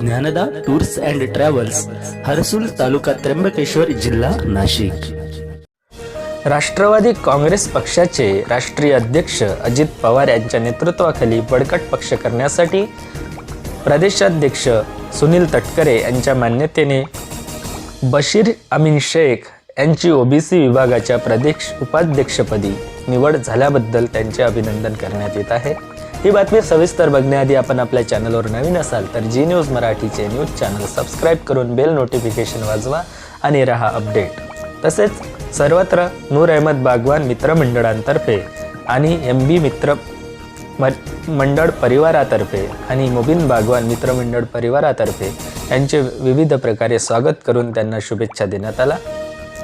Dnyanada tours and travels Harsul taluka Trimbakeshwar जिल्हा नाशिक. राष्ट्रवादी काँग्रेस पक्षाचे राष्ट्रीय अध्यक्ष अजित पवार यांच्या नेतृत्वाखाली बळकट पक्ष करण्यासाठी प्रदेशाध्यक्ष सुनील तटकरे यांच्या मान्यतेने बशीर अमीन शेख यांची ओबीसी विभागाच्या प्रदेश उपाध्यक्षपदी निवड झाल्याबद्दल त्यांचे अभिनंदन करण्यात येत आहे. ही बातमी सविस्तर बघण्याआधी आपण आपल्या चॅनलवर नवीन असाल तर जी न्यूज मराठीचे न्यूज चॅनल सबस्क्राईब करून बेल नोटिफिकेशन वाजवा आणि रहा अपडेट. तसेच सर्वत्र नूर अहमद बागवान मित्रमंडळांतर्फे आणि एम बी मित्र म- मंडळ परिवारातर्फे आणि मुबिन बागवान मित्रमंडळ परिवारातर्फे यांचे विविध प्रकारे स्वागत करून त्यांना शुभेच्छा देण्यात आला.